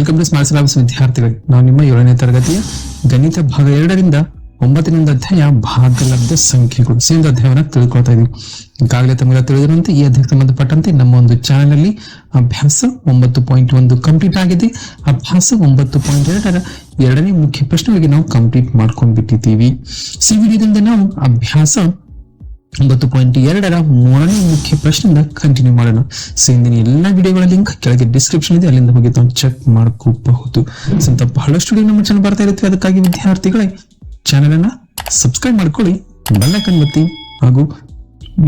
Welcome to smart syllabus ವಿದ್ಯಾರ್ಥಿಗಳು. ನಾವು ನಿಮ್ಮ ಏಳನೇ ತರಗತಿಯ ಗಣಿತ ಭಾಗ ಎರಡರಿಂದ ಒಂಬತ್ತರಿಂದ ಅಧ್ಯಾಯ ಭಾಗಲಬ್ಧ ಸಂಖ್ಯೆಗಳು. ಸೇಂದ ಅಧ್ಯಾಯವನ್ನು ತಿಳ್ಕೊಳ್ತಾ ಇದೀವಿ ಈಗಾಗಲೇ ತಮಗೆ ತಿಳಿದಿರುವಂತೆ ಈ ಅಧ್ಯಾಯಕ್ಕೆ ಸಂಬಂಧಪಟ್ಟಂತೆ ನಮ್ಮ ಒಂದು ಚಾನೆಲ್ ಅಲ್ಲಿ ಅಭ್ಯಾಸ ಒಂಬತ್ತು ಪಾಯಿಂಟ್ ಒಂದು ಕಂಪ್ಲೀಟ್ ಆಗಿದೆ. ಅಭ್ಯಾಸ ಒಂಬತ್ತು ಪಾಯಿಂಟ್ ಎರಡರ ಎರಡನೇ ಮುಖ್ಯ ಪ್ರಶ್ನೆಗಳಿಗೆ ನಾವು ಕಂಪ್ಲೀಟ್ ಮಾಡ್ಕೊಂಡ್ಬಿಟ್ಟಿದ್ದೀವಿ. ಸಿ ವಿಡಿಯೋದಿಂದ ನಾವು ಅಭ್ಯಾಸ ಒಂಬತ್ತು ಪಾಯಿಂಟ್ ಎರಡರ ಮೂರನೇ ಮುಖ್ಯ ಪ್ರಶ್ನೆಯಿಂದ ಕಂಟಿನ್ಯೂ ಮಾಡೋಣ. ಸೊ ಇಂದಿನ ಎಲ್ಲ ವಿಡಿಯೋಗಳ ಲಿಂಕ್ ಕೆಳಗೆ ಡಿಸ್ಕ್ರಿಪ್ಷನ್ ಇದೆ, ಅಲ್ಲಿಂದ ಹೋಗಿ ತಾವು ಚೆಕ್ ಮಾಡ್ಕೋಬಹುದು. ಸೊ ಬಹಳಷ್ಟು ವಿಡಿಯೋ ನಮ್ಮ ಚಾನಲ್ ಬರ್ತಾ ಇರುತ್ತೆ. ಅದಕ್ಕಾಗಿ ವಿದ್ಯಾರ್ಥಿಗಳೇ ಚಾನೆಲ್ ಅನ್ನ ಸಬ್ಸ್ಕ್ರೈಬ್ ಮಾಡ್ಕೊಳ್ಳಿ ಬೆಲ್ಲೈಕನ್ ಒತ್ತಿ, ಹಾಗೂ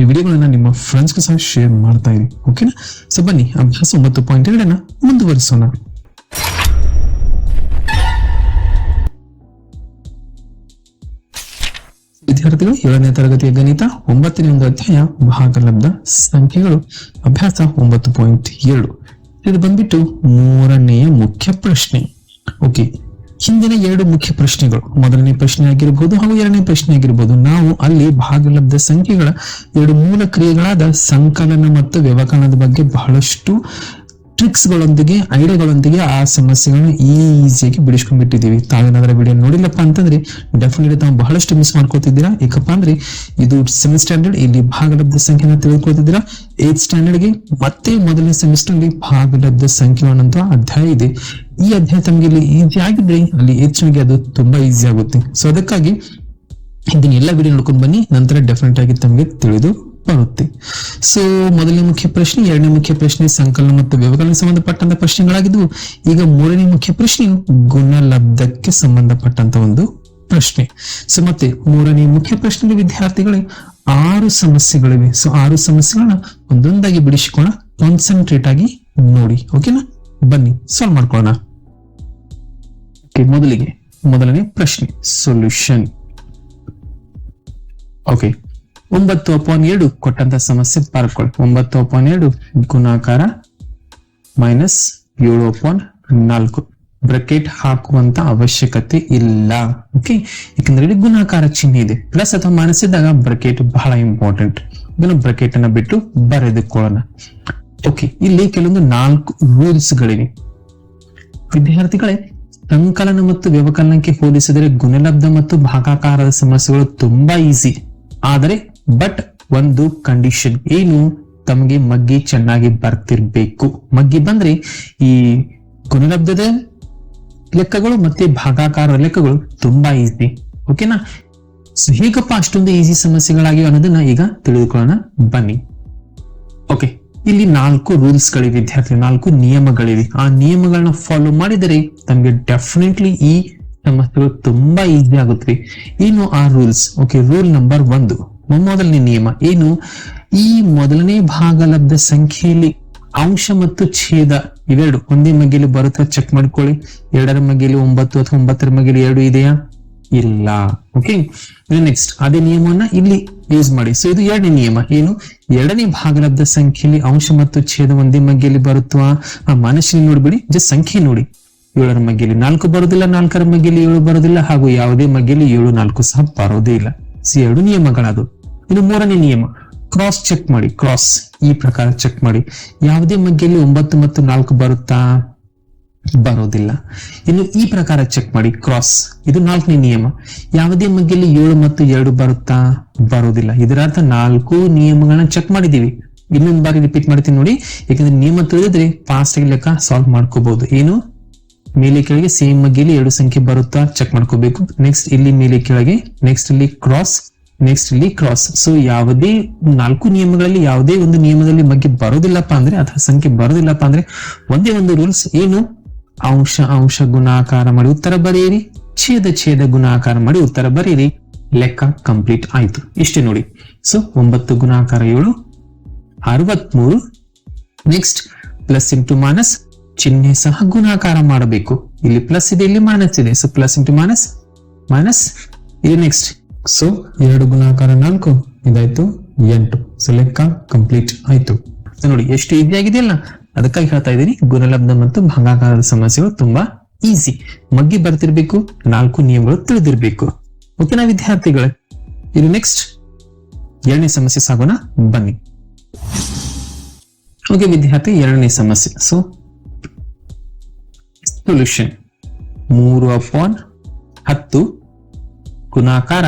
ಈ ವಿಡಿಯೋಗಳನ್ನ ನಿಮ್ಮ ಫ್ರೆಂಡ್ಸ್ಗೂ ಸಹ ಶೇರ್ ಮಾಡ್ತಾ ಇರಿ. ಓಕೆನಾ ಸೊ ಬನ್ನಿ, ಅಭ್ಯಾಸ ಒಂಬತ್ತು ಪಾಯಿಂಟ್ ಎರಡನ್ನ ಮುಂದುವರಿಸೋಣ. ವಿದ್ಯಾರ್ಥಿಗಳು ಏಳನೇ ತರಗತಿಯ ಗಣಿತ ಒಂಬತ್ತನೇ ಒಂದು ಅಧ್ಯಾಯ ಭಾಗಲಬ್ಧ ಸಂಖ್ಯೆಗಳು, ಅಭ್ಯಾಸ ಒಂಬತ್ತು ಪಾಯಿಂಟ್ ಏಳು. ಇದು ಬಂದ್ಬಿಟ್ಟು ಮೂರನೆಯ ಮುಖ್ಯ ಪ್ರಶ್ನೆ. ಓಕೆ ಹಿಂದಿನ ಎರಡು ಮುಖ್ಯ ಪ್ರಶ್ನೆಗಳು. ಮೊದಲನೇ ಪ್ರಶ್ನೆ ಆಗಿರಬಹುದು ಹಾಗೂ ಎರಡನೇ ಪ್ರಶ್ನೆ ಆಗಿರಬಹುದು ನಾವು ಅಲ್ಲಿ ಭಾಗಲಬ್ಧ ಸಂಖ್ಯೆಗಳ ಎರಡು ಮೂಲ ಕ್ರಿಯೆಗಳಾದ ಸಂಕಲನ ಮತ್ತು ವ್ಯವಕಲನದ ಬಗ್ಗೆ ಬಹಳಷ್ಟು ಟ್ರಿಕ್ಸ್ ಗಳೊಂದಿಗೆ ಐಡಿಯಾಗಳೊಂದಿಗೆ ಆ ಸಮಸ್ಯೆಗಳನ್ನ ಈಸಿಯಾಗಿ ಬಿಡಿಸ್ಕೊಂಡ್ಬಿಟ್ಟಿದೀವಿ ತಾವೇನಾದ್ರೂ ವಿಡಿಯೋ ನೋಡಿಲ್ಲಪ್ಪ ಅಂತಂದ್ರೆ ಡೆಫಿನೆಟ್ಲಿ ತಾವು ಬಹಳಷ್ಟು ಮಿಸ್ ಮಾಡ್ಕೋತಿದ್ದೀರಾ. ಏಕಪ್ಪ ಅಂದ್ರೆ, ಇದು ಸೆವೆಂತ್ ಸ್ಟ್ಯಾಂಡರ್ಡ್ ಇಲ್ಲಿ ಭಾಗಲಬ್ಧ ಸಂಖ್ಯೆನ ತಿಳ್ಕೊತಿದ್ದೀರಾ ಏತ್ ಸ್ಟ್ಯಾಂಡರ್ಡ್ಗೆ ಮತ್ತೆ ಮೊದಲನೇ ಸೆಮಿಸ್ಟರ್ ಅಲ್ಲಿ ಭಾಗಲಬ್ಧ ಸಂಖ್ಯೆ ಅನ್ನೋ ಅಧ್ಯಾಯ ಇದೆ. ಈ ಅಧ್ಯಾಯ ತಮಗೆ ಇಲ್ಲಿ ಈಸಿ ಆಗಿದ್ರೆ, ಅಲ್ಲಿ ಹೆಚ್ಚಿಗೆ ಅದು ತುಂಬಾ ಈಸಿ ಆಗುತ್ತೆ. ಸೊ ಅದಕ್ಕಾಗಿ ಇದನ್ನ ಎಲ್ಲ ವಿಡಿಯೋ ನೋಡ್ಕೊಂಡು ಬನ್ನಿ, ನಂತರ ಡೆಫಿನೆಟ್ ಆಗಿ ತಮಗೆ ತಿಳಿದು ಬರುತ್ತೆ ಸೊ ಮೊದಲನೇ ಮುಖ್ಯ ಪ್ರಶ್ನೆ, ಎರಡನೇ ಮುಖ್ಯ ಪ್ರಶ್ನೆ, ಸಂಕಲನ ಮತ್ತು ವ್ಯವಕಲನ ಸಂಬಂಧಪಟ್ಟಂತ ಪ್ರಶ್ನೆಗಳಾಗಿದ್ದು, ಈಗ ಮೂರನೇ ಮುಖ್ಯ ಪ್ರಶ್ನೆಯು ಗುಣಲಬ್ಧಕ್ಕೆ ಸಂಬಂಧಪಟ್ಟಂತ ಒಂದು ಪ್ರಶ್ನೆ. ಸೊ ಮತ್ತೆ ಮೂರನೇ ಮುಖ್ಯ ಪ್ರಶ್ನೆ ವಿದ್ಯಾರ್ಥಿಗಳೇ, ಆರು ಸಮಸ್ಯೆಗಳಿವೆ. ಸೊ ಆರು ಸಮಸ್ಯೆಗಳನ್ನ ಒಂದೊಂದಾಗಿ ಬಿಡಿಸಿಕೊಳ್ಳ ಕಾನ್ಸಂಟ್ರೇಟ್ ಆಗಿ ನೋಡಿ. ಓಕೆನಾ ಬನ್ನಿ ಸಾಲ್ವ್ ಮಾಡ್ಕೊಳ್ಳೋಣ. ಮೊದಲಿಗೆ, ಮೊದಲನೇ ಪ್ರಶ್ನೆ ಸೊಲ್ಯೂಷನ್ ಓಕೆ ಒಂಬತ್ತು ಅಪಾನ್ ಎರಡು ಕೊಟ್ಟಂತ ಸಮಸ್ಯೆ ಪಾರ್ಕೊಳ್ಳಿ ಒಂಬತ್ತು ಅಪಾನ್ ಎರಡು ಗುಣಾಕಾರ ಮೈನಸ್ ಏಳು ಅಪಾನ್ ನಾಲ್ಕು. ಬ್ರಕೆಟ್ ಹಾಕುವಂತ ಅವಶ್ಯಕತೆ ಇಲ್ಲ. ಓಕೆ ಯಾಕಂದ್ರೆ ಇಲ್ಲಿ ಗುಣಾಕಾರ ಚಿಹ್ನೆ ಇದೆ. ಪ್ಲಸ್ ಅಥವಾ ಮೈನಸ್ ಇದ್ದಾಗ ಬ್ರಕೆಟ್ ಬಹಳ ಇಂಪಾರ್ಟೆಂಟ್ ಇದನ್ನು ಬ್ರಕೆಟ್ ಅನ್ನ ಬಿಟ್ಟು ಬರೆದುಕೊಳ್ಳೋಣ. ಓಕೆ ಇಲ್ಲಿ ಕೆಲವೊಂದು ನಾಲ್ಕು ರೂಲ್ಸ್ ಗಳಿವೆ. ವಿದ್ಯಾರ್ಥಿಗಳೇ, ಸಂಕಲನ ಮತ್ತು ವ್ಯವಕಲನಕ್ಕೆ ಹೋಲಿಸಿದರೆ ಗುಣಲಬ್ಧ ಮತ್ತು ಭಾಗಾಕಾರದ ಸಮಸ್ಯೆಗಳು ತುಂಬಾ ಈಸಿ ಆದರೆ ಬಟ್ ಒಂದು ಕಂಡೀಷನ್ ಏನು? ತಮಗೆ ಮಗ್ಗಿ ಚೆನ್ನಾಗಿ ಬರ್ತಿರ್ಬೇಕು. ಮಗ್ಗಿ ಬಂದ್ರೆ ಈ ಗುಣಲಬ್ಧದ ಲೆಕ್ಕಗಳು ಮತ್ತೆ ಭಾಗಾಕಾರ ಲೆಕ್ಕಗಳು ತುಂಬಾ ಈಸಿ ಓಕೆನಾ ಹೇಗಪ್ಪ ಅಷ್ಟೊಂದು ಈಸಿ ಸಮಸ್ಯೆಗಳಾಗಿವೆ ಅನ್ನೋದನ್ನ ಈಗ ತಿಳಿದುಕೊಳ್ಳೋಣ. ಬನ್ನಿ. ಓಕೆ ಇಲ್ಲಿ ನಾಲ್ಕು ರೂಲ್ಸ್ ಗಳಿವೆ ವಿದ್ಯಾರ್ಥಿ ನಾಲ್ಕು ನಿಯಮಗಳಿವೆ. ಆ ನಿಯಮಗಳನ್ನ ಫಾಲೋ ಮಾಡಿದರೆ ತಮಗೆ ಡೆಫಿನೆಟ್ಲಿ ಈ ಸಮಸ್ಯೆಗಳು ತುಂಬಾ ಈಸಿ ಆಗುತ್ತವೆ. ಏನು ಆ ರೂಲ್ಸ್ ಓಕೆ ರೂಲ್ ನಂಬರ್ ಒಂದು. ಮೊದಲನೇ ನಿಯಮ ಏನು? ಈ ಮೊದಲನೇ ಭಾಗಲಬ್ಧ ಸಂಖ್ಯೆಯಲ್ಲಿ ಅಂಶ ಮತ್ತು ಛೇದ ಇವೆರಡು. ಒಂದೇ ಮಗಿಲು ಬರುತ್ತಾ ಚೆಕ್ ಮಾಡ್ಕೊಳ್ಳಿ. ಎರಡರ ಮಗಿಲು ಒಂಬತ್ತು ಅಥವಾ ಒಂಬತ್ತರ ಮಗಿಲು ಎರಡು ಇದೆಯಾ? ಇಲ್ಲ. ಓಕೆ ನೆಕ್ಸ್ಟ್ ಅದೇ ನಿಯಮವನ್ನ ಇಲ್ಲಿ ಯೂಸ್ ಮಾಡಿ. ಸೊ ಇದು ಎರಡನೇ ನಿಯಮ. ಏನು? ಎರಡನೇ ಭಾಗಲಬ್ಧ ಸಂಖ್ಯೆಯಲ್ಲಿ ಅಂಶ ಮತ್ತು ಛೇದ ಒಂದೇ ಮಗ್ಗೆಯಲ್ಲಿ ಬರುತ್ತಾ? ಆ ಮನಸ್ಸಿನ ನೋಡ್ಬಿಡಿ. ಜಸ್ಟ್ ಸಂಖ್ಯೆ ನೋಡಿ. ಏಳರ ಮಗ್ಗೆಯಲ್ಲಿ ನಾಲ್ಕು ಬರೋದಿಲ್ಲ ನಾಲ್ಕರ ಮಗ್ಗೆಯಲ್ಲಿ ಏಳು ಬರೋದಿಲ್ಲ ಹಾಗೂ ಯಾವುದೇ ಮಗ್ಗೆಯಲ್ಲಿ ಏಳು, ನಾಲ್ಕು ಸಹ ಬರೋದೇ ಇಲ್ಲ. ಸಿ ಎರಡು ನಿಯಮಗಳದು ಇದು ಮೂರನೇ ನಿಯಮ ಕ್ರಾಸ್ ಚೆಕ್ ಮಾಡಿ ಕ್ರಾಸ್ ಈ ಪ್ರಕಾರ ಚೆಕ್ ಮಾಡಿ. ಯಾವುದೇ ಮಗ್ಗೆಯಲ್ಲಿ ಒಂಬತ್ತು ಮತ್ತು ನಾಲ್ಕು ಬರುತ್ತಾ? ಬರೋದಿಲ್ಲ. ಇನ್ನು ಈ ಪ್ರಕಾರ ಚೆಕ್ ಮಾಡಿ ಕ್ರಾಸ್ ಇದು ನಾಲ್ಕನೇ ನಿಯಮ. ಯಾವುದೇ ಮಗ್ಗೆಯಲ್ಲಿ ಏಳು ಮತ್ತು ಎರಡು ಬರುತ್ತಾ? ಬರೋದಿಲ್ಲ. ಇದರ ಅರ್ಥ ನಾಲ್ಕು ನಿಯಮಗಳನ್ನ ಚೆಕ್ ಮಾಡಿದೀವಿ ಇನ್ನೊಂದು ಬಾರಿ ರಿಪೀಟ್ ಮಾಡ್ತೀನಿ ನೋಡಿ. ಯಾಕಂದ್ರೆ ನಿಯಮ ತಿಳಿದ್ರೆ ಫಾಸ್ಟ್ ಆಗಿ ಲೆಕ್ಕ ಸಾಲ್ವ್ ಮಾಡ್ಕೋಬಹುದು. ಏನು? ಮೇಲೆ ಕೆಳಗೆ ಸೇಮ್ ಇಲ್ಲಿ ಎರಡು ಸಂಖ್ಯೆ ಬರುತ್ತಾ ಚೆಕ್ ಮಾಡ್ಕೋಬೇಕು. ನೆಕ್ಸ್ಟ್ ಇಲ್ಲಿ ಮೇಲೆ ಕೆಳಗೆ ನೆಕ್ಸ್ಟ್ ಇಲ್ಲಿ ಕ್ರಾಸ್ ನೆಕ್ಸ್ಟ್ ಇಲ್ಲಿ ಕ್ರಾಸ್ ಸೊ ಯಾವುದೇ ನಾಲ್ಕು ನಿಯಮಗಳಲ್ಲಿ ಯಾವುದೇ ಒಂದು ನಿಯಮದಲ್ಲಿ ಮಗ್ಗೆ ಬರೋದಿಲ್ಲಪ್ಪ ಅಂದ್ರೆ, ಅಥವಾ ಸಂಖ್ಯೆ ಬರೋದಿಲ್ಲಪ್ಪ ಅಂದ್ರೆ, ಒಂದೇ ಒಂದು ರೂಲ್ಸ್ ಏನು? ಅಂಶ ಅಂಶ, ಗುಣಾಕಾರ ಮಾಡಿ ಉತ್ತರ ಬರೆಯಿರಿ. ಛೇದ ಛೇದ, ಗುಣಾಕಾರ ಮಾಡಿ ಉತ್ತರ ಬರೆಯಿರಿ. ಲೆಕ್ಕ ಕಂಪ್ಲೀಟ್ ಆಯ್ತು. ಇಷ್ಟೇ ನೋಡಿ. ಸೊ ಒಂಬತ್ತು, ಗುಣಾಕಾರ ಏಳು, ಅರವತ್ಮೂರು. ನೆಕ್ಸ್ಟ್ ಪ್ಲಸ್ ಇಂಟು ಮಾನಸ್ ಚಿಹ್ನೆ ಸಹ ಗುಣಾಕಾರ ಮಾಡಬೇಕು. ಇಲ್ಲಿ ಪ್ಲಸ್ ಇದೆ, ಇಲ್ಲಿ ಮೈನಸ್ ಇದೆ. So plus into minus minus ಇದು ನೆಕ್ಸ್ಟ್ ಸೊ ಎರಡು ಗುಣಾಕಾರ ನಾಲ್ಕು, ಇದಾಯ್ತು ಎಂಟು. ಸೊ ಲೆಕ್ಕ ಕಂಪ್ಲೀಟ್ ಆಯ್ತು. ನೋಡಿ, ಎಷ್ಟು ಈಸಿ ಆಗಿದೆಯಲ್ಲ? ಅದಕ್ಕಾಗಿ ಹೇಳ್ತಾ ಇದ್ದೀನಿ, ಗುಣಲಬ್ಧ ಮತ್ತು ಭಾಗಾಕಾರದ ಸಮಸ್ಯೆಗಳು ತುಂಬಾ ಈಸಿ ಮಗ್ಗಿ ಬರ್ತಿರ್ಬೇಕು, ನಾಲ್ಕು ನಿಯಮಗಳು ತಿಳಿದಿರ್ಬೇಕು. ಓಕೆನಾ ವಿದ್ಯಾರ್ಥಿಗಳೇ, ಇದು ನೆಕ್ಸ್ಟ್ ಎರಡನೇ ಸಮಸ್ಯೆ ಸಾಗೋಣ, ಬನ್ನಿ. ಓಕೆ ವಿದ್ಯಾರ್ಥಿ, ಎರಡನೇ ಸಮಸ್ಯೆ. ಸೊ ಸೊಲ್ಯೂಷನ್ ಮೂರು ಅಪಾನ್ ಹತ್ತು ಗುಣಾಕಾರ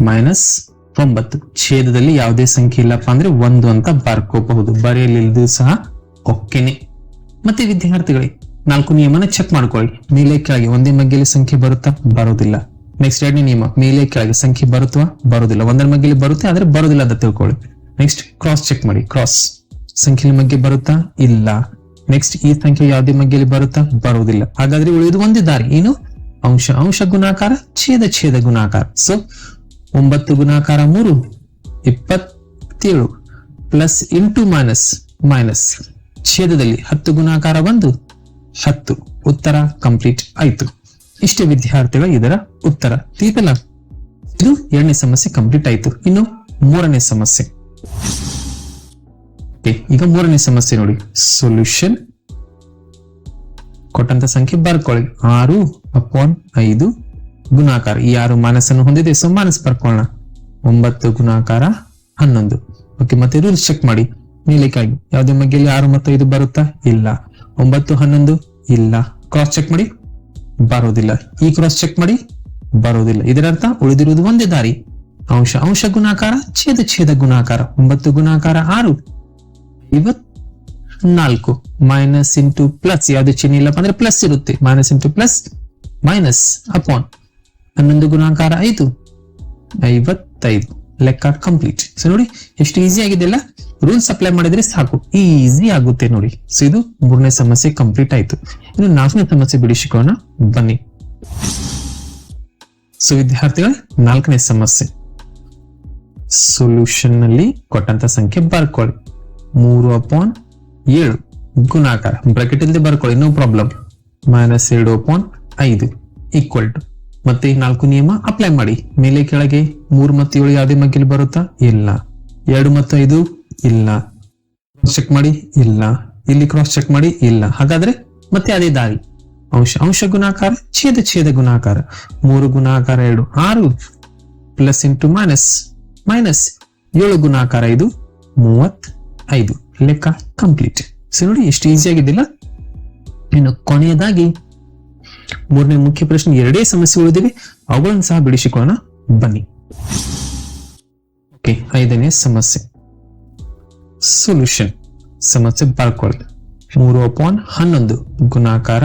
ಮೈನಸ್ ಒಂಬತ್ತು ಛೇದದಲ್ಲಿ ಯಾವುದೇ ಸಂಖ್ಯೆ ಇಲ್ಲಪ್ಪ ಅಂದ್ರೆ ಒಂದು ಅಂತ ಬರ್ಕೋಬಹುದು. ಬರೆಯಲಿಲ್ಲದು ಸಹ ಒಕ್ಕೆನೆ ಮತ್ತೆ ವಿದ್ಯಾರ್ಥಿಗಳೇ, ನಾಲ್ಕು ನಿಯಮನ ಚೆಕ್ ಮಾಡ್ಕೊಳ್ಳಿ. ಮೇಲೆ ಕೆಳಗೆ ಒಂದೇ ಮಗ್ಗೆಯಲ್ಲಿ ಸಂಖ್ಯೆ ಬರುತ್ತಾ? ಬರೋದಿಲ್ಲ ನೆಕ್ಸ್ಟ್ ಎರಡನೇ ನಿಯಮ, ಮೇಲೆ ಕೆಳಗೆ ಸಂಖ್ಯೆ ಬರುತ್ತಾ? ಬರೋದಿಲ್ಲ ಒಂದರ ಮಗ್ಗೆಯಲ್ಲಿ ಬರುತ್ತೆ ಆದ್ರೆ ಬರೋದಿಲ್ಲ ಅಂತ ತಿಳ್ಕೊಳ್ಳಿ. ನೆಕ್ಸ್ಟ್ ಕ್ರಾಸ್ ಚೆಕ್ ಮಾಡಿ. ಕ್ರಾಸ್ ಸಂಖ್ಯೆ ಮಗ್ಗೆ ಬರುತ್ತಾ? ಇಲ್ಲ. ನೆಕ್ಸ್ಟ್ ಈ ಸಂಖ್ಯೆ ಯಾವುದೇ ಮಗ್ಗೆಯಲ್ಲಿ ಬರುತ್ತಾ? ಬರುವುದಿಲ್ಲ. ಹಾಗಾದ್ರೆ ಉಳಿದು ಒಂದೇ ದಾರಿ ಏನು? ಅಂಶ ಅಂಶ ಗುಣಾಕಾರ, ಛೇದ ಛೇದ ಗುಣಾಕಾರ. ಸೊ ಒಂಬತ್ತು ಗುಣಾಕಾರ ಮೂರು, ಇಪ್ಪತ್ತೇಳು ಪ್ಲಸ್ ಇಂಟು ಮೈನಸ್ ಮೈನಸ್ ಛೇದದಲ್ಲಿ ಹತ್ತು ಗುಣಾಕಾರ ಒಂದು, ಹತ್ತು. ಉತ್ತರ ಕಂಪ್ಲೀಟ್ ಆಯ್ತು. ಇಷ್ಟೇ ವಿದ್ಯಾರ್ಥಿಗಳ ಇದರ ಉತ್ತರ. ತೀತಲ ಇದು ಎರಡನೇ ಸಮಸ್ಯೆ ಕಂಪ್ಲೀಟ್ ಆಯ್ತು. ಇನ್ನು ಮೂರನೇ ಸಮಸ್ಯೆ. ಈಗ ಮೂರನೇ ಸಮಸ್ಯೆ ನೋಡಿ. ಸೊಲ್ಯೂಷನ್ ಕೊಟ್ಟಂತ ಸಂಖ್ಯೆ ಬರ್ಕೊಳ್ಳಿ. ಆರು ಅಪಾನ್ ಐದು ಗುಣಾಕಾರ. ಈ ಆರು ಮಾನಸನ್ನು ಹೊಂದಿದೆ. ಸೊ ಮಾನಸ್ ಬರ್ಕೊಳ್ಳೋಣ. ಒಂಬತ್ತು ಗುಣಾಕಾರ ಹನ್ನೊಂದು. ಓಕೆ ಮತ್ತೆ ರೂಲ್ಸ್ ಚೆಕ್ ಮಾಡಿ. ನೀಲಿಕಾಗಿ ಯಾವುದೇ ಮಗ್ಗೆಯಲ್ಲಿ ಆರು ಮತ್ತು ಐದು ಬರುತ್ತಾ? ಇಲ್ಲ. ಒಂಬತ್ತು ಹನ್ನೊಂದು? ಇಲ್ಲ. ಕ್ರಾಸ್ ಚೆಕ್ ಮಾಡಿ. ಬರೋದಿಲ್ಲ. ಈ ಕ್ರಾಸ್ ಚೆಕ್ ಮಾಡಿ. ಬರೋದಿಲ್ಲ. ಇದರರ್ಥ ಉಳಿದಿರುವುದು ಒಂದೇ ದಾರಿ. ಅಂಶ ಅಂಶ ಗುಣಾಕಾರ, ಛೇದ ಛೇದ ಗುಣಾಕಾರ. ಒಂಬತ್ತು ಗುಣಾಕಾರ ಆರು. ಇವತ್ ನಾಲ್ಕು. Minus into plus. ಯಾವ್ದು ಚಿಹ್ನೆ ಇಲ್ಲಪ್ಪ ಅಂದ್ರೆ ಪ್ಲಸ್ ಇರುತ್ತೆ. Minus into plus, minus upon. ಹನ್ನೊಂದು ಗುಣಾಕಾರ ಐದು. ಐವತ್ತೈದು. ಲೆಕ್ಕ ಕಂಪ್ಲೀಟ್. ಸೊ ನೋಡಿ, ಎಷ್ಟು ಈಸಿ ಆಗಿದೆಲ್ಲ ರೂಲ್ಸ್ ಅಪ್ಲೈ ಮಾಡಿದ್ರೆ ಸಾಕು. ಈಸಿ ಆಗುತ್ತೆ ನೋಡಿ. ಸೊ ಇದು ಮೂರನೇ ಸಮಸ್ಯೆ ಕಂಪ್ಲೀಟ್ ಆಯ್ತು. ಇನ್ನು ನಾಲ್ಕನೇ ಸಮಸ್ಯೆ ಬಿಡಿಸಿಕೊಳ್ಳೋಣ ಬನ್ನಿ. ಸೊ ವಿದ್ಯಾರ್ಥಿಗಳ, ನಾಲ್ಕನೇ ಸಮಸ್ಯೆ. ಸೊಲ್ಯೂಷನ್ನಲ್ಲಿ ಕೊಟ್ಟಂತ ಸಂಖ್ಯೆ ಬರ್ಕೊಳ್ಳಿ. ಮೂರು ಅಪಾನ್ ಏಳು. ಗುಣಾಕಾರ. ಬ್ರಾಕೆಟ್ ಇಲ್ಲದೆ ಬರ್ಕೊಳ್ಳಿ ನೋ ಪ್ರಾಬ್ಲಮ್ ಮೈನಸ್ ಎರಡು ಅಪಾನ್ ಐದು. ಈಕ್ವಲ್ ಟು ಮತ್ತೆ ನಾಲ್ಕು ನಿಯಮ ಅಪ್ಲೈ ಮಾಡಿ. ಮೇಲೆ ಕೆಳಗೆ ಮೂರು ಮತ್ತು ಏಳು ಯಾವುದೇ ಮಗ್ಗಿಲಿ ಬರುತ್ತಾ? ಇಲ್ಲ. ಎರಡು ಮತ್ತು ಐದು? ಇಲ್ಲ. ಚೆಕ್ ಮಾಡಿ? ಇಲ್ಲ. ಇಲ್ಲಿ ಕ್ರಾಸ್ ಚೆಕ್ ಮಾಡಿ? ಇಲ್ಲ. ಹಾಗಾದ್ರೆ ಮತ್ತೆ ಅದೇ ದಾರಿ. ಅಂಶ ಅಂಶ ಗುಣಾಕಾರ, ಛೇದ ಛೇದ ಗುಣಾಕಾರ. ಮೂರು ಗುಣಾಕಾರ ಎರಡು, ಆರು. ಪ್ಲಸ್ ಇಂಟು ಮೈನಸ್ ಮೈನಸ್ ಏಳು ಗುಣಾಕಾರ ಇದು ಮೂವತ್ ಐದು. ಲೆಕ್ಕ ಕಂಪ್ಲೀಟ್ ಸರಿ ನೋಡಿ, ಎಷ್ಟು ಈಸಿ ಆಗಿದ್ದಿಲ್ಲ? ಇನ್ನು ಕೊನೆಯದಾಗಿ, ಮೂರನೇ ಮುಖ್ಯ ಪ್ರಶ್ನೆ, ಎರಡೇ ಸಮಸ್ಯೆ ಉಳಿದಿವೆ. ಅವುಗಳನ್ನು ಸಹ ಬಿಡಿಸಿಕೊಳ್ಳೋಣ. ಬನ್ನಿ. ಓಕೆ ಐದನೇ ಸಮಸ್ಯೆ. ಸೊಲ್ಯೂಷನ್ ಸಮಸ್ಯೆ ಬರ್ಕೊಳ್ಳಿ ಮೂರು ಅಪಾನ್ ಹನ್ನೊಂದು, ಗುಣಾಕಾರ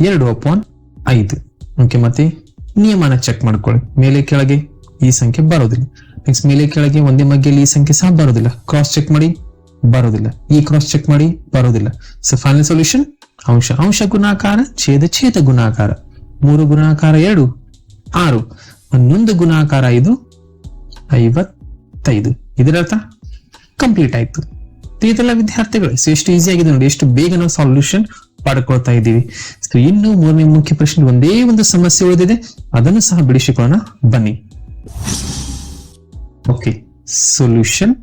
ಎರಡು ಅಪಾನ್ ಐದು. ಓಕೆ ಮತ್ತೆ ನಿಯಮನ ಚೆಕ್ ಮಾಡ್ಕೊಳ್ಳಿ. ಮೇಲೆ ಕೆಳಗೆ ಈ ಸಂಖ್ಯೆ ಬರೋದಿಲ್ಲ. ನೆಕ್ಸ್ಟ್ ಮೇಲೆ ಕೆಳಗೆ ಒಂದೇ ಮಗ್ಗೆಯಲ್ಲಿ ಈ ಸಂಖ್ಯೆ ಸಹ ಬರೋದಿಲ್ಲ. ಕ್ರಾಸ್ ಚೆಕ್ ಮಾಡಿ. ಬರೋದಿಲ್ಲ. ಈ ಕ್ರಾಸ್ ಚೆಕ್ ಮಾಡಿ ಬರೋದಿಲ್ಲ. ಸೊ ಫೈನಲ್ ಸೊಲ್ಯೂಷನ್ ಅಂಶ. ಅಂಶ ಗುಣಾಕಾರ, ಛೇದ ಛೇದ ಗುಣಾಕಾರ. ಮೂರು ಗುಣಾಕಾರ ಎರಡು, ಆರು. ಹನ್ನೊಂದು ಗುಣಾಕಾರ ಐದು, ಐವತ್ತೈದು. ಇದರರ್ಥ ಕಂಪ್ಲೀಟ್ ಆಯ್ತು. ಇದೆಲ್ಲ ವಿದ್ಯಾರ್ಥಿಗಳು ಸೊ ಎಷ್ಟು ಈಸಿ ಆಗಿದೆ ನೋಡಿ. ಎಷ್ಟು ಬೇಗ ನಾವು ಸಾಲ್ಯೂಷನ್ ಪಡ್ಕೊಳ್ತಾ ಇದ್ದೀವಿ. ಸೊ ಇನ್ನು ಮೂರನೇ ಮುಖ್ಯ ಪ್ರಶ್ನೆ, ಒಂದೇ ಒಂದು ಸಮಸ್ಯೆ ಉಳಿದಿದೆ. ಅದನ್ನು ಸಹ ಬಿಡಿಸಿಕೊಳ್ಳೋಣ. ಬನ್ನಿ. ಓಕೆ ಸೊಲ್ಯೂಷನ್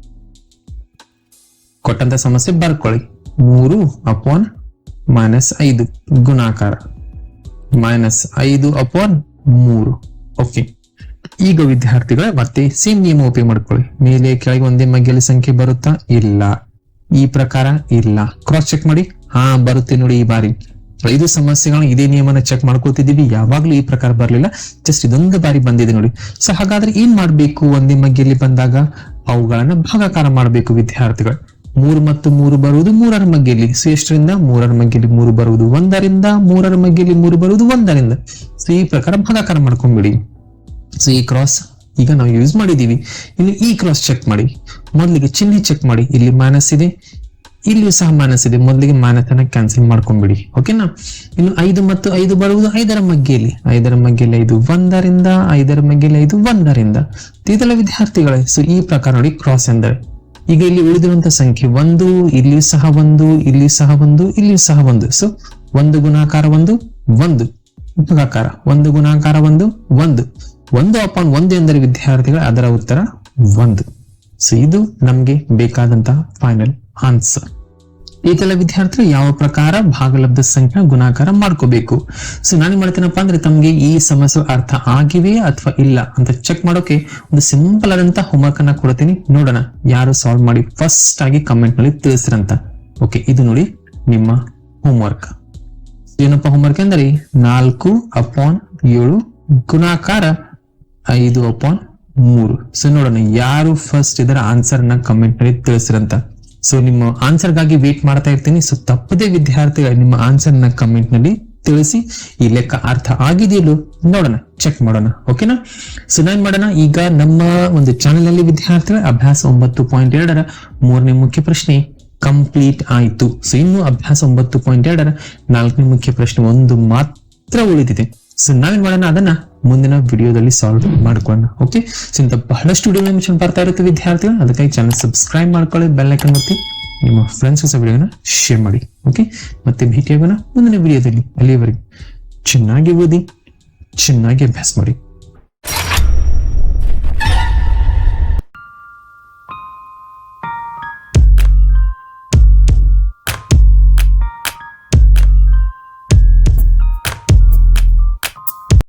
ಕೊಟ್ಟಂತ ಸಮಸ್ಯೆ ಬರ್ಕೊಳ್ಳಿ. ಮೂರು ಅಪಾನ್ ಮೈನಸ್ ಐದು, ಗುಣಾಕಾರ. ಮೈನಸ್ ಐದು ಅಪಾನ್ ಮೂರು. ಓಕೆ ಈಗ ವಿದ್ಯಾರ್ಥಿಗಳ, ಮತ್ತೆ ಸೇಮ್ ನಿಯಮ ಉಪಯೋಗ ಮಾಡ್ಕೊಳ್ಳಿ. ಮೇಲೆ ಕೆಳಗೆ ಒಂದೇ ಮಗ್ಗೆಯಲ್ಲಿ ಸಂಖ್ಯೆ ಬರುತ್ತಾ? ಇಲ್ಲ. ಈ ಪ್ರಕಾರ ಇಲ್ಲ. ಕ್ರಾಸ್ ಚೆಕ್ ಮಾಡಿ. ಹಾ, ಬರುತ್ತೆ ನೋಡಿ ಈ ಬಾರಿ. ಐದು ಸಮಸ್ಯೆಗಳನ್ನ ಇದೇ ನಿಯಮನ ಚೆಕ್ ಮಾಡ್ಕೊತಿದೀವಿ ಯಾವಾಗ್ಲೂ ಈ ಪ್ರಕಾರ ಬರ್ಲಿಲ್ಲ. ಜಸ್ಟ್ ಇದೊಂದು ಬಾರಿ ಬಂದಿದೆ ನೋಡಿ. ಸೊ ಹಾಗಾದ್ರೆ ಏನ್ ಮಾಡ್ಬೇಕು ಒಂದೇ ಮಗ್ಗೆಯಲ್ಲಿ ಬಂದಾಗ? ಅವುಗಳನ್ನ ಭಾಗಾಕಾರ ಮಾಡಬೇಕು ವಿದ್ಯಾರ್ಥಿಗಳು. ಮೂರು ಮತ್ತು ಮೂರು ಬರುವುದು ಮೂರರ ಮಗ್ಗಿಲಿ. ಸೊ ಎಷ್ಟರಿಂದ ಮೂರರ ಮಗ್ಗಿಲಿ ಮೂರು ಬರುವುದು ಒಂದರಿಂದ ಮೂರರ ಮಗ್ಗಿಲಿ ಮೂರು ಬರುವುದು ಒಂದರಿಂದ. ಸೊ ಈ ಪ್ರಕಾರ ಭಾಗಾಕಾರ ಮಾಡ್ಕೊಂಡ್ಬಿಡಿ ಸೊ ಈ ಕ್ರಾಸ್ ಈಗ ನಾವು ಯೂಸ್ ಮಾಡಿದೀವಿ ಇನ್ನು ಈ ಕ್ರಾಸ್ ಚೆಕ್ ಮಾಡಿ. ಮೊದಲಿಗೆ ಚಿಹ್ನೆ ಚೆಕ್ ಮಾಡಿ. ಇಲ್ಲಿ ಮೈನಸ್ ಇದೆ. ಇಲ್ಲಿಯೂ ಸಹ ಮೈನಸ್ ಇದೆ. ಮೊದಲಿಗೆ ಮೈನಸ್ ಅನ್ನ ಕ್ಯಾನ್ಸಲ್ ಮಾಡ್ಕೊಂಡ್ಬಿಡಿ ಓಕೆನಾ ಇನ್ನು ಐದು ಮತ್ತು ಐದು ಬರುವುದು ಐದರ ಮಗ್ಗೆಯಲ್ಲಿ ಐದರ ಮಗ್ಗೆಯಲ್ಲಿ ಐದು ಒಂದರಿಂದ, ಐದರ ಮಗ್ಗೆಯಲ್ಲಿ ಐದು ಒಂದರಿಂದ. ಇದೆಲ್ಲ ವಿದ್ಯಾರ್ಥಿಗಳೇ ಸೊ ಈ ಪ್ರಕಾರ ನೋಡಿ ಕ್ರಾಸ್ ಎಂದರೆ. ಈಗ ಇಲ್ಲಿ ಉಳಿದಿರುವಂತಹ ಸಂಖ್ಯೆ ಒಂದು, ಇಲ್ಲಿ ಸಹ ಒಂದು, ಇಲ್ಲಿ ಸಹ ಒಂದು, ಇಲ್ಲಿ ಸಹ ಒಂದು. ಸೊ ಒಂದು ಗುಣಾಕಾರ ಒಂದು ಒಂದು. ಗುಣಾಕಾರ ಒಂದು ಗುಣಾಕಾರ ಒಂದು ಒಂದು. ಒಂದು ಅಪಾನ್ ಒಂದು ಎಂದರೆ ವಿದ್ಯಾರ್ಥಿಗಳ ಅದರ ಉತ್ತರ ಒಂದು. ಸೊ ಇದು ನಮ್ಗೆ ಬೇಕಾದಂತಹ ಫೈನಲ್ ಆನ್ಸರ್ ಇದೆಲ್ಲ ವಿದ್ಯಾರ್ಥಿಗಳು ಯಾವ ಪ್ರಕಾರ ಭಾಗಲಬ್ಧ ಸಂಖ್ಯೆ ಗುಣಾಕಾರ ಮಾಡ್ಕೋಬೇಕು? ಸೊ ನಾನು ಮಾಡ್ತೇನಪ್ಪ ಅಂದ್ರೆ ತಮ್ಗೆ ಈ ಸಮಸ್ಯೆ ಅರ್ಥ ಆಗಿವೆಯಾ ಅಥವಾ ಇಲ್ಲ ಅಂತ ಚೆಕ್ ಮಾಡೋಕೆ ಒಂದು ಸಿಂಪಲ್ ಆದಂತ ಹೋಮ್ವರ್ಕ್ ಅನ್ನ ಕೊಡ್ತೀನಿ. ನೋಡೋಣ ಯಾರು ಸಾಲ್ವ್ ಮಾಡಿ ಫಸ್ಟ್ ಆಗಿ ಕಮೆಂಟ್ನಲ್ಲಿ ತಿಳಿಸ್ರಂತ. ಓಕೆ ಇದು ನೋಡಿ ನಿಮ್ಮ ಹೋಮ್ವರ್ಕ್ ಏನಪ್ಪ ಹೋಮ್ವರ್ಕ್ ಅಂದ್ರೆ ನಾಲ್ಕು ಅಪಾನ್ ಏಳು ಗುಣಾಕಾರ ಐದು ಅಪಾನ್ ಮೂರು. ಸೊ ನೋಡೋಣ ಯಾರು ಫಸ್ಟ್ ಇದರ ಆನ್ಸರ್ ಅನ್ನ ಕಮೆಂಟ್ನಲ್ಲಿ ತಿಳಿಸಿರಂತ. ಸೊ ನಿಮ್ಮ ಆನ್ಸರ್ಗಾಗಿ ವೇಟ್ ಮಾಡ್ತಾ ಇರ್ತೀನಿ. ಸೊ ತಪ್ಪದೇ ವಿದ್ಯಾರ್ಥಿಗಳು ನಿಮ್ಮ ಆನ್ಸರ್ನ ಕಮೆಂಟ್ನಲ್ಲಿ ತಿಳಿಸಿ. ಈ ಲೆಕ್ಕ ಅರ್ಥ ಆಗಿದೆಯಲ್ಲೂ ನೋಡೋಣ ಚೆಕ್ ಮಾಡೋಣ. ಓಕೆನಾ ಸೊ ನಾನ್ ಮಾಡೋಣ? ಈಗ ನಮ್ಮ ಒಂದು ಚಾನೆಲ್ ಅಲ್ಲಿ ವಿದ್ಯಾರ್ಥಿಗಳ ಅಭ್ಯಾಸ ಒಂಬತ್ತು ಪಾಯಿಂಟ್ ಎರಡರ ಮೂರನೇ ಮುಖ್ಯ ಪ್ರಶ್ನೆ ಕಂಪ್ಲೀಟ್ ಆಯಿತು. ಸೊ ಇನ್ನು ಅಭ್ಯಾಸ ಒಂಬತ್ತು ಪಾಯಿಂಟ್ ಎರಡರ ನಾಲ್ಕನೇ ಮುಖ್ಯ ಪ್ರಶ್ನೆ ಒಂದು ಮಾತ್ರ ಉಳಿದಿದೆ. ಸೊ ನಾವೇನ್ ಮಾಡೋಣ ಅದನ್ನ ಮುಂದಿನ ವಿಡಿಯೋದಲ್ಲಿ ಸಾಲ್ವ್ ಮಾಡ್ಕೊಳ್ಳೋಣ ಓಕೆ ಸೊ ಇಂಥ ಬಹಳಷ್ಟು ವಿಡಿಯೋ ಮಿಷನ್ ಬರ್ತಾ ಇರುತ್ತೆ ವಿದ್ಯಾರ್ಥಿಗಳು. ಅದಕ್ಕಾಗಿ ಚಾನಲ್ ಸಬ್ಸ್ಕ್ರೈಬ್ ಮಾಡ್ಕೊಳ್ಳಿ ಬೆಲ್ ಐಕನ್ ಒತ್ತಿ, ನಿಮ್ಮ ಫ್ರೆಂಡ್ಸ್ ಹೊಸ ವಿಡಿಯೋನ ಶೇರ್ ಮಾಡಿ ಓಕೆ ಮತ್ತೆ ಭೇಟಿಯಾಗೋಣ ಮುಂದಿನ ವಿಡಿಯೋದಲ್ಲಿ ಅಲ್ಲಿಯವರೆಗೆ ಚೆನ್ನಾಗಿ ಓದಿ, ಚೆನ್ನಾಗಿ ಅಭ್ಯಾಸ ಮಾಡಿ.